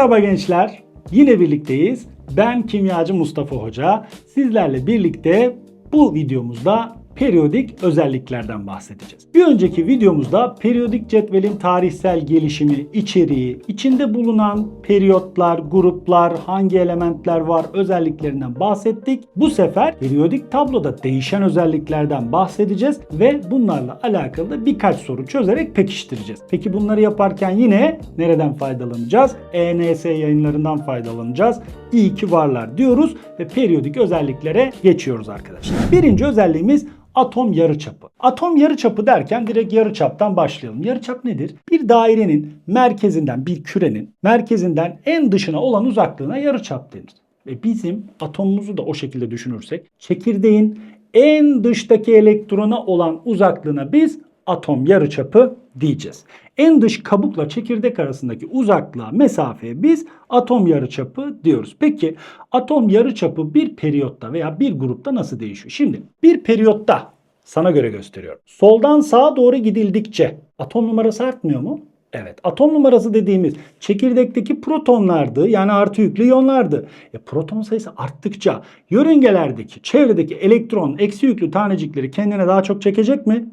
Merhaba gençler. Yine birlikteyiz. Ben kimyacı Mustafa Hoca. Sizlerle birlikte bu videomuzda periyodik özelliklerden bahsedeceğiz. Bir önceki videomuzda periyodik cetvelin tarihsel gelişimi, içeriği, içinde bulunan periyotlar, gruplar, hangi elementler var özelliklerinden bahsettik. Bu sefer periyodik tabloda değişen özelliklerden bahsedeceğiz ve bunlarla alakalı da birkaç soru çözerek pekiştireceğiz. Peki bunları yaparken yine nereden faydalanacağız? ENS yayınlarından faydalanacağız. İyi ki varlar diyoruz ve periyodik özelliklere geçiyoruz arkadaşlar. Birinci özelliğimiz atom yarıçapı. Atom yarıçapı derken direkt yarıçaptan başlayalım. Yarıçap nedir? Bir dairenin merkezinden, bir kürenin merkezinden en dışına olan uzaklığına yarıçap denir. Ve bizim atomumuzu da o şekilde düşünürsek çekirdeğin en dıştaki elektrona olan uzaklığına biz atom yarıçapı diyeceğiz. En dış kabukla çekirdek arasındaki uzaklığa, mesafeye biz atom yarıçapı diyoruz. Peki atom yarıçapı bir periyotta veya bir grupta nasıl değişiyor? Şimdi bir periyotta sana göre gösteriyorum. Soldan sağa doğru gidildikçe atom numarası artmıyor mu? Evet. Atom numarası dediğimiz çekirdekteki protonlardı yani artı yüklü iyonlardı. E, proton sayısı arttıkça yörüngelerdeki çevredeki elektron eksi yüklü tanecikleri kendine daha çok çekecek mi?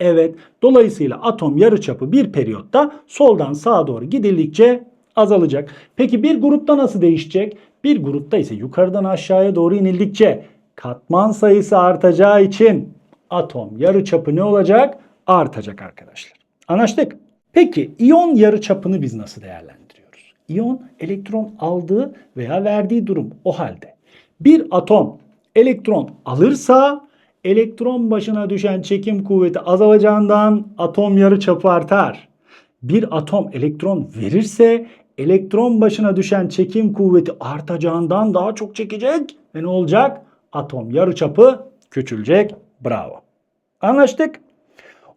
Evet. Dolayısıyla atom yarıçapı bir periyotta soldan sağa doğru gidildikçe azalacak. Peki bir grupta nasıl değişecek? Bir grupta ise yukarıdan aşağıya doğru inildikçe katman sayısı artacağı için atom yarıçapı ne olacak? Artacak arkadaşlar. Anlaştık. Peki iyon yarıçapını biz nasıl değerlendiriyoruz? İyon elektron aldığı veya verdiği durum o halde. Bir atom elektron alırsa elektron başına düşen çekim kuvveti azalacağından atom yarıçapı artar. Bir atom elektron verirse elektron başına düşen çekim kuvveti artacağından daha çok çekecek ve ne olacak? Atom yarıçapı küçülecek. Bravo. Anlaştık.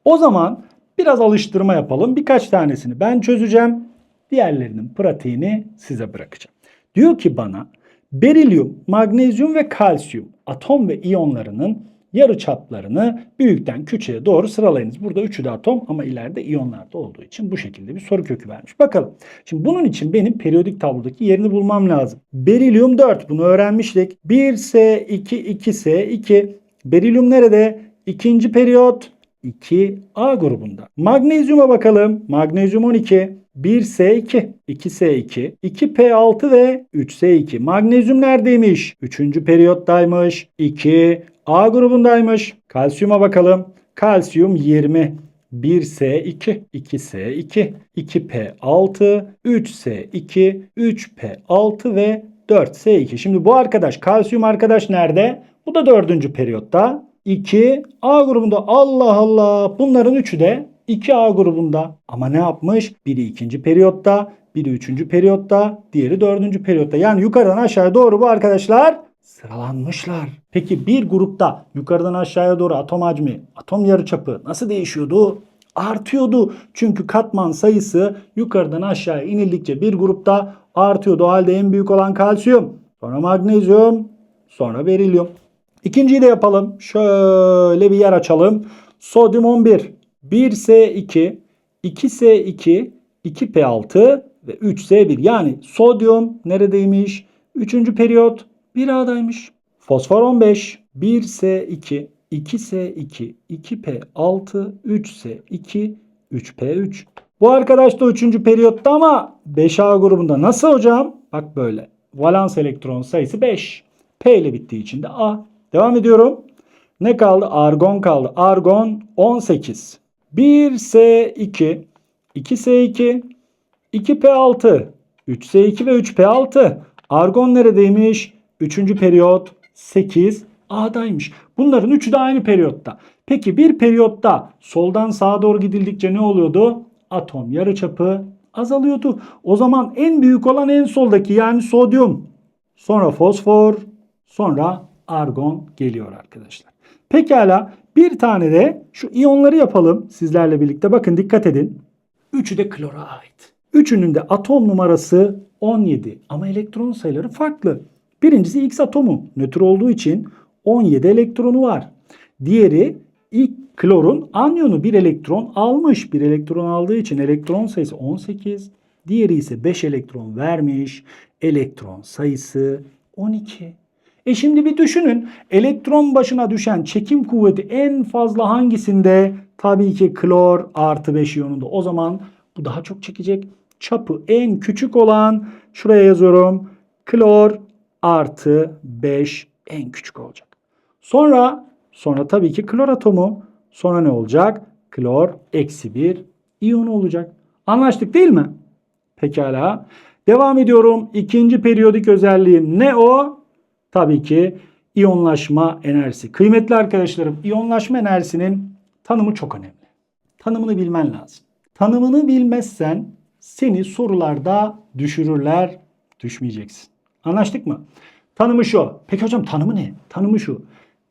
O zaman biraz alıştırma yapalım. Birkaç tanesini ben çözeceğim. Diğerlerinin pratiğini size bırakacağım. Diyor ki bana berilyum, magnezyum ve kalsiyum atom ve iyonlarının yarı çaplarını büyükten küçüğe doğru sıralayınız. Burada üçü de atom ama ileride iyonlarda olduğu için bu şekilde bir soru kökü vermiş. Bakalım. Şimdi bunun için benim periyodik tablodaki yerini bulmam lazım. Berilyum 4 bunu öğrenmiştik. 1S2 2S2 Berilyum nerede? İkinci periyot 2A grubunda. Magnezyuma bakalım. Magnezyum 12. 1S2, 2S2, 2P6 ve 3S2. Magnezyum neredeymiş? Üçüncü periyottaymış. 2 A grubundaymış. Kalsiyuma bakalım. Kalsiyum 20. 1S2, 2S2, 2P6, 3S2, 3P6 ve 4S2. Şimdi bu arkadaş kalsiyum arkadaş nerede? Bu da dördüncü periyotta. 2 A grubunda Allah Allah bunların üçü de 2A grubunda. Ama ne yapmış? Biri ikinci periyotta, biri üçüncü periyotta, diğeri dördüncü periyotta. Yani yukarıdan aşağıya doğru bu arkadaşlar sıralanmışlar. Peki bir grupta yukarıdan aşağıya doğru atom hacmi, atom yarıçapı nasıl değişiyordu? Artıyordu. Çünkü katman sayısı yukarıdan aşağıya inildikçe bir grupta artıyordu. O halde en büyük olan kalsiyum, sonra magnezyum, sonra berilyum. İkinciyi de yapalım. Şöyle bir yer açalım. Sodyum 11, 1S2, 2S2, 2P6 ve 3S1. Yani sodyum neredeymiş? Üçüncü periyot 1A'daymış. Fosfor 15, 1S2, 2S2, 2P6, 3S2, 3P3. Bu arkadaş da 3. periyotta ama 5A grubunda. Nasıl hocam? Bak böyle. Valans elektron sayısı 5. P ile bittiği için de A. Devam ediyorum. Ne kaldı? Argon kaldı. Argon 18. 1S2, 2S2, 2P6, 3S2 ve 3P6. Argon neredeymiş? 3. periyot 8 A'daymış. Bunların üçü de aynı periyotta. Peki bir periyotta soldan sağa doğru gidildikçe ne oluyordu? Atom yarıçapı azalıyordu. O zaman en büyük olan en soldaki yani sodyum. Sonra fosfor, sonra argon geliyor arkadaşlar. Pekala bir tane de şu iyonları yapalım sizlerle birlikte. Bakın dikkat edin. Üçü de klora ait. Üçünün de atom numarası 17 ama elektron sayıları farklı. Birincisi X atomu nötr olduğu için 17 elektronu var. Diğeri ilk klorun anyonu bir elektron almış. Bir elektron aldığı için elektron sayısı 18. Diğeri ise 5 elektron vermiş. Elektron sayısı 12. E şimdi bir düşünün. Elektron başına düşen çekim kuvveti en fazla hangisinde? Tabii ki klor artı 5 iyonunda. O zaman bu daha çok çekecek. Çapı en küçük olan şuraya yazıyorum. Klor artı 5 en küçük olacak. Sonra sonra tabii ki klor atomu. Sonra ne olacak? Klor eksi 1 iyon olacak. Anlaştık değil mi? Pekala. Devam ediyorum. İkinci periyodik özelliğim ne o? Tabii ki iyonlaşma enerjisi. Kıymetli arkadaşlarım, iyonlaşma enerjisinin tanımı çok önemli. Tanımını bilmen lazım. Tanımını bilmezsen seni sorularda düşürürler, düşmeyeceksin. Anlaştık mı? Tanımı şu. Peki hocam tanımı ne? Tanımı şu.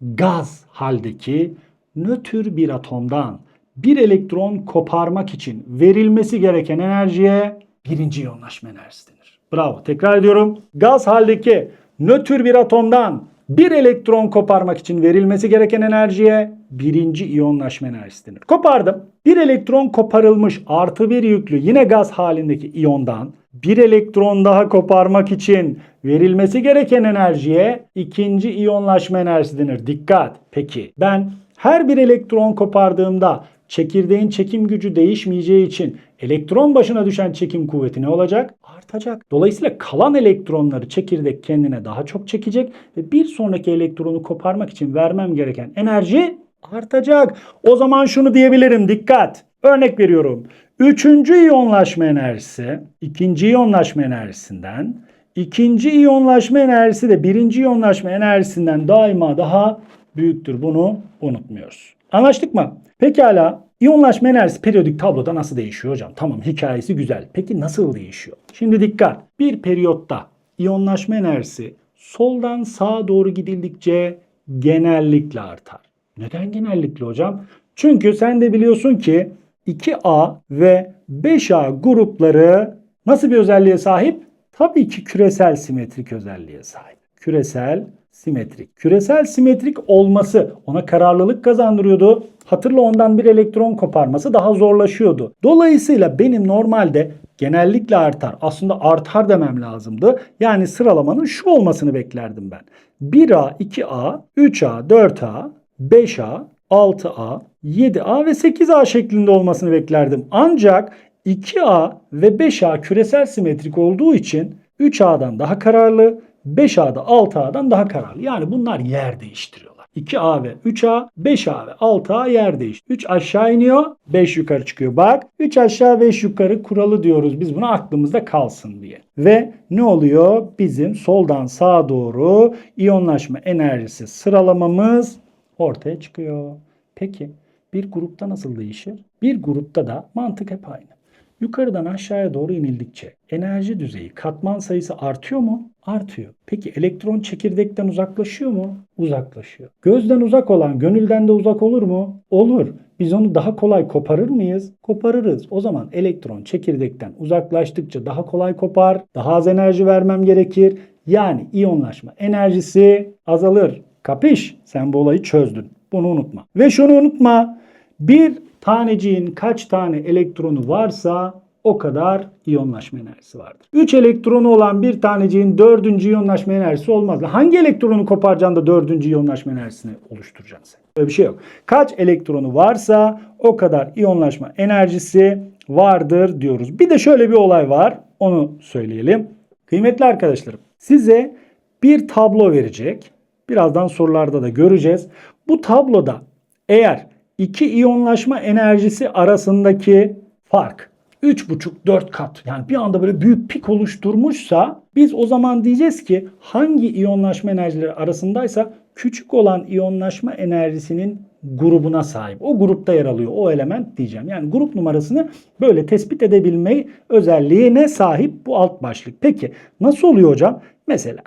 Gaz haldeki nötr bir atomdan bir elektron koparmak için verilmesi gereken enerjiye birinci iyonlaşma enerjisi denir. Bravo. Tekrar ediyorum. Gaz haldeki nötr bir atomdan bir elektron koparmak için verilmesi gereken enerjiye birinci iyonlaşma enerjisi denir. Kopardım. Bir elektron koparılmış artı bir yüklü yine gaz halindeki iyondan bir elektron daha koparmak için verilmesi gereken enerjiye ikinci iyonlaşma enerjisi denir. Dikkat. Peki ben her bir elektron kopardığımda çekirdeğin çekim gücü değişmeyeceği için elektron başına düşen çekim kuvveti ne olacak? Artacak. Dolayısıyla kalan elektronları çekirdek kendine daha çok çekecek ve bir sonraki elektronu koparmak için vermem gereken enerji artacak. O zaman şunu diyebilirim dikkat. Örnek veriyorum. Üçüncü iyonlaşma enerjisi ikinci iyonlaşma enerjisinden ikinci iyonlaşma enerjisi de birinci iyonlaşma enerjisinden daima daha büyüktür. Bunu unutmuyoruz. Anlaştık mı? Pekala iyonlaşma enerjisi periyodik tabloda nasıl değişiyor hocam? Tamam hikayesi güzel. Peki nasıl değişiyor? Şimdi dikkat. Bir periyotta iyonlaşma enerjisi soldan sağa doğru gidildikçe genellikle artar. Neden genellikle hocam? Çünkü sen de biliyorsun ki 2A ve 5A grupları nasıl bir özelliğe sahip? Tabii ki küresel simetrik özelliğe sahip. Küresel simetrik. Küresel simetrik olması ona kararlılık kazandırıyordu. Hatırla ondan bir elektron koparması daha zorlaşıyordu. Dolayısıyla benim normalde genellikle artar. Aslında artar demem lazımdı. Yani sıralamanın şu olmasını beklerdim ben. 1A, 2A, 3A, 4A, 5A, 6A, 7A ve 8A şeklinde olmasını beklerdim. Ancak 2A ve 5A küresel simetrik olduğu için 3A'dan daha kararlı, 5A'da 6A'dan daha kararlı. Yani bunlar yer değiştiriyorlar. 2A ve 3A, 5A ve 6A yer değiştiriyor. 3 aşağı iniyor, 5 yukarı çıkıyor. Bak 3 aşağı 5 yukarı kuralı diyoruz. Biz bunu aklımızda kalsın diye. Ve ne oluyor? Bizim soldan sağa doğru iyonlaşma enerjisi sıralamamız ortaya çıkıyor. Peki bir grupta nasıl değişir? Bir grupta da mantık hep aynı. Yukarıdan aşağıya doğru inildikçe enerji düzeyi, katman sayısı artıyor mu? Artıyor. Peki elektron çekirdekten uzaklaşıyor mu? Uzaklaşıyor. Gözden uzak olan gönülden de uzak olur mu? Olur. Biz onu daha kolay koparır mıyız? Koparırız. O zaman elektron çekirdekten uzaklaştıkça daha kolay kopar, daha az enerji vermem gerekir. Yani iyonlaşma enerjisi azalır. Kapış? Sen bu olayı çözdün. Bunu unutma. Ve şunu unutma. Bir taneciğin kaç tane elektronu varsa o kadar iyonlaşma enerjisi vardır. 3 elektronu olan bir taneciğin dördüncü iyonlaşma enerjisi olmaz. Hangi elektronu koparacaksın da dördüncü iyonlaşma enerjisini oluşturacaksın sen? Öyle bir şey yok. Kaç elektronu varsa o kadar iyonlaşma enerjisi vardır diyoruz. Bir de şöyle bir olay var. Onu söyleyelim. Kıymetli arkadaşlarım size bir tablo verecek. Birazdan sorularda da göreceğiz. Bu tabloda eğer iki iyonlaşma enerjisi arasındaki fark 3,5-4 kat yani bir anda böyle büyük pik oluşturmuşsa biz o zaman diyeceğiz ki hangi iyonlaşma enerjileri arasındaysa küçük olan iyonlaşma enerjisinin grubuna sahip. O grupta yer alıyor o element diyeceğim. Yani grup numarasını böyle tespit edebilme özelliğine sahip bu alt başlık. Peki nasıl oluyor hocam? Mesela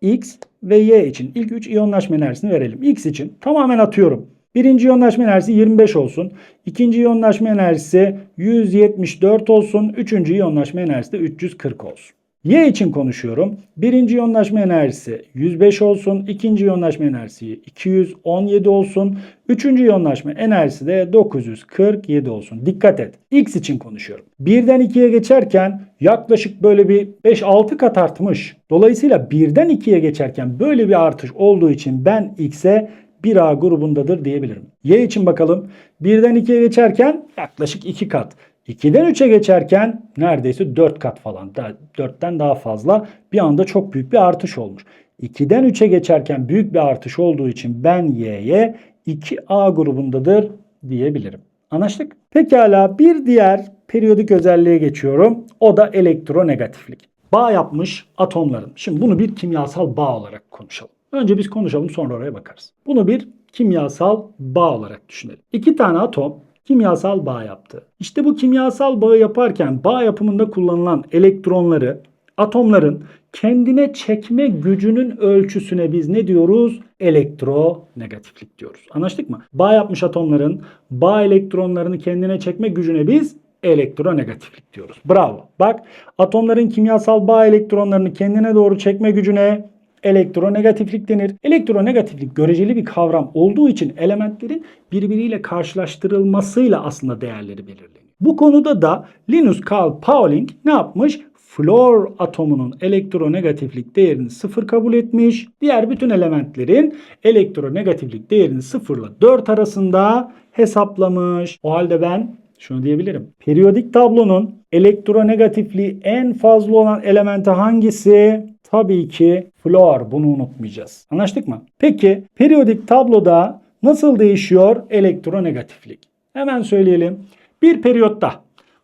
X ve Y için ilk 3 iyonlaşma enerjisini verelim. X için tamamen atıyorum. Birinci iyonlaşma enerjisi 25 olsun. İkinci iyonlaşma enerjisi 174 olsun. Üçüncü iyonlaşma enerjisi de 340 olsun. Y için konuşuyorum. Birinci iyonlaşma enerjisi 105 olsun. ikinci iyonlaşma enerjisi 217 olsun. Üçüncü iyonlaşma enerjisi de 947 olsun. Dikkat et. X için konuşuyorum. Birden 2'ye geçerken yaklaşık böyle bir 5-6 kat artmış. Dolayısıyla birden 2'ye geçerken böyle bir artış olduğu için ben X'e 1A grubundadır diyebilirim. Y için bakalım. Birden 2'ye geçerken yaklaşık 2 kat. 2'den 3'e geçerken neredeyse 4 kat falan. 4'ten daha fazla. Bir anda çok büyük bir artış olmuş. 2'den 3'e geçerken büyük bir artış olduğu için ben Y'ye 2A grubundadır diyebilirim. Anlaştık? Pekala bir diğer periyodik özelliğe geçiyorum. O da elektronegatiflik. Bağ yapmış atomların. Şimdi bunu bir kimyasal bağ olarak konuşalım. Önce biz konuşalım sonra oraya bakarız. Bunu bir kimyasal bağ olarak düşünelim. İki tane atom kimyasal bağ yaptı. İşte bu kimyasal bağı yaparken bağ yapımında kullanılan elektronları atomların kendine çekme gücünün ölçüsüne biz ne diyoruz? Elektronegatiflik diyoruz. Anlaştık mı? Bağ yapmış atomların bağ elektronlarını kendine çekme gücüne biz elektronegatiflik diyoruz. Bravo. Bak atomların kimyasal bağ elektronlarını kendine doğru çekme gücüne elektronegatiflik denir. Elektronegatiflik göreceli bir kavram olduğu için elementlerin birbiriyle karşılaştırılmasıyla aslında değerleri belirleniyor. Bu konuda da Linus Carl Pauling ne yapmış? Flor atomunun elektronegatiflik değerini sıfır kabul etmiş. Diğer bütün elementlerin elektronegatiflik değerini sıfırla 4 arasında hesaplamış. O halde ben şunu diyebilirim. Periyodik tablonun elektronegatifliği en fazla olan elementi hangisi? Tabii ki flor. Bunu unutmayacağız. Anlaştık mı? Peki periyodik tabloda nasıl değişiyor elektronegatiflik? Hemen söyleyelim. Bir periyotta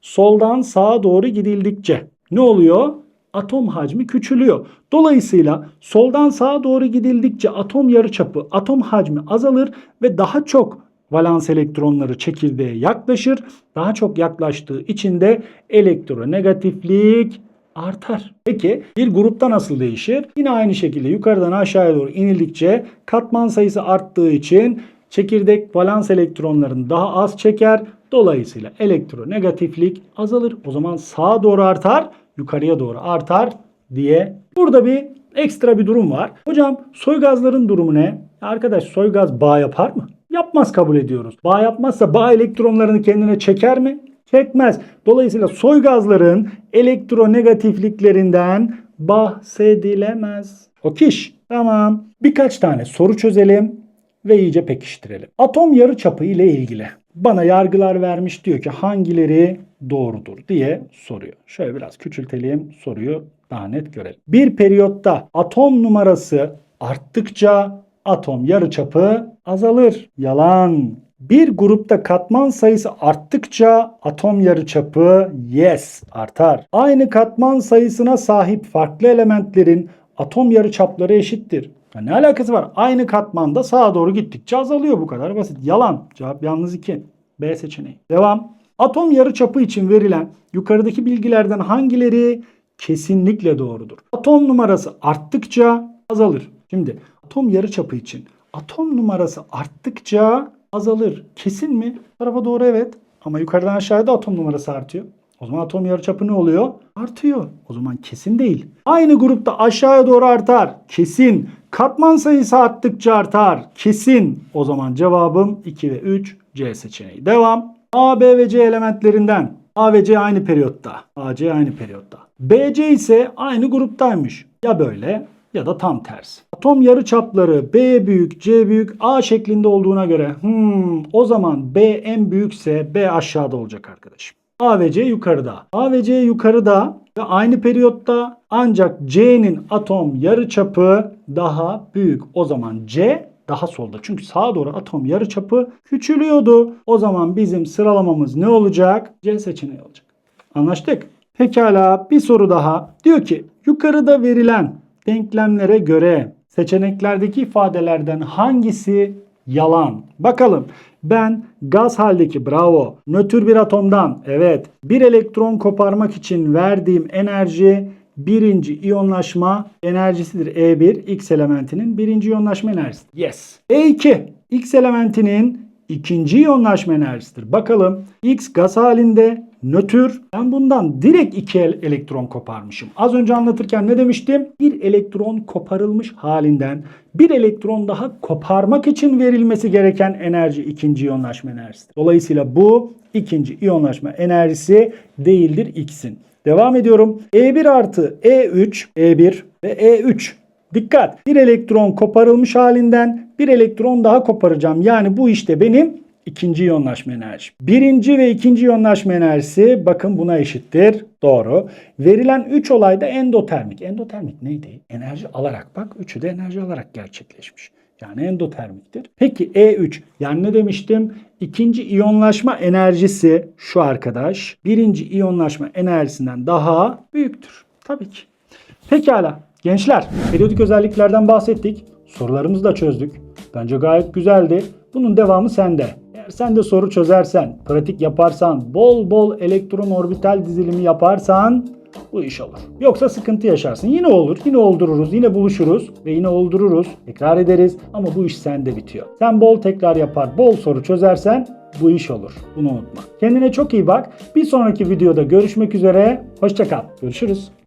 soldan sağa doğru gidildikçe ne oluyor? Atom hacmi küçülüyor. Dolayısıyla soldan sağa doğru gidildikçe atom yarıçapı, atom hacmi azalır ve daha çok valans elektronları çekirdeğe yaklaşır. Daha çok yaklaştığı için de elektronegatiflik artar. Peki bir grupta nasıl değişir? Yine aynı şekilde yukarıdan aşağıya doğru inildikçe katman sayısı arttığı için çekirdek valans elektronlarını daha az çeker. Dolayısıyla elektronegatiflik azalır. O zaman sağa doğru artar, yukarıya doğru artar diye. Burada bir ekstra bir durum var. Hocam soy gazların durumu ne? Arkadaş soy gaz bağ yapar mı? Yapmaz kabul ediyoruz. Bağ yapmazsa bağ elektronlarını kendine çeker mi? Çekmez. Dolayısıyla soy gazların elektronegatifliklerinden bahsedilemez. O kiş. Tamam. Birkaç tane soru çözelim ve iyice pekiştirelim. Atom yarıçapı ile ilgili bana yargılar vermiş diyor ki hangileri doğrudur diye soruyor. Şöyle biraz küçültelim soruyu daha net görelim. Bir periyotta atom numarası arttıkça atom yarıçapı azalır. Yalan. Bir grupta katman sayısı arttıkça atom yarıçapı yes artar. Aynı katman sayısına sahip farklı elementlerin atom yarıçapları eşittir. Ya ne alakası var? Aynı katmanda sağa doğru gittikçe azalıyor bu kadar basit. Yalan. Cevap yalnız 2. B seçeneği. Devam. Atom yarıçapı için verilen yukarıdaki bilgilerden hangileri kesinlikle doğrudur? Atom numarası arttıkça azalır. Şimdi atom yarıçapı için atom numarası arttıkça azalır. Kesin mi? Tarafa doğru evet. Ama yukarıdan aşağıda atom numarası artıyor. O zaman atom yarıçapı ne oluyor? Artıyor. O zaman kesin değil. Aynı grupta aşağıya doğru artar. Kesin. Katman sayısı arttıkça artar. Kesin. O zaman cevabım 2 ve 3 C seçeneği. Devam. A, B ve C elementlerinden A ve C aynı periyotta. A, C aynı periyotta. B, C ise aynı gruptaymış. Ya böyle ya da tam tersi. Atom yarıçapları B büyük, C büyük, A şeklinde olduğuna göre hmm, o zaman B en büyükse B aşağıda olacak arkadaşım. A ve C yukarıda. A ve C yukarıda ve aynı periyotta ancak C'nin atom yarıçapı daha büyük. O zaman C daha solda. Çünkü sağa doğru atom yarıçapı küçülüyordu. O zaman bizim sıralamamız ne olacak? C seçeneği olacak. Anlaştık. Pekala bir soru daha. Diyor ki yukarıda verilen denklemlere göre seçeneklerdeki ifadelerden hangisi yalan? Bakalım. Ben gaz haldeki bravo nötr bir atomdan evet bir elektron koparmak için verdiğim enerji birinci iyonlaşma enerjisidir. E1 X elementinin birinci iyonlaşma enerjisi. Yes. E2 X elementinin ikinci iyonlaşma enerjisidir. Bakalım X gaz halinde nötr. Ben bundan direkt iki el- elektron koparmışım. Az önce anlatırken ne demiştim? Bir elektron koparılmış halinden bir elektron daha koparmak için verilmesi gereken enerji ikinci iyonlaşma enerjisi. Dolayısıyla bu ikinci iyonlaşma enerjisi değildir X'in. Devam ediyorum. E1 artı E3, E1 ve E3 Dikkat! Bir elektron koparılmış halinden bir elektron daha koparacağım. Yani bu işte benim ikinci iyonlaşma enerjim. Birinci ve ikinci iyonlaşma enerjisi bakın buna eşittir. Doğru. Verilen 3 olayda endotermik. Endotermik neydi? Enerji alarak bak. Üçü de enerji alarak gerçekleşmiş. Yani endotermiktir. Peki E3 yani ne demiştim? İkinci iyonlaşma enerjisi şu arkadaş birinci iyonlaşma enerjisinden daha büyüktür. Tabii ki. Pekala. Gençler, periyodik özelliklerden bahsettik. Sorularımızı da çözdük. Bence gayet güzeldi. Bunun devamı sende. Eğer sen de soru çözersen, pratik yaparsan, bol bol elektron orbital dizilimi yaparsan bu iş olur. Yoksa sıkıntı yaşarsın. Yine olur, yine oldururuz, yine buluşuruz ve yine oldururuz. Tekrar ederiz ama bu iş sende bitiyor. Sen bol tekrar yapar, bol soru çözersen bu iş olur. Bunu unutma. Kendine çok iyi bak. Bir sonraki videoda görüşmek üzere. Hoşçakal. Görüşürüz.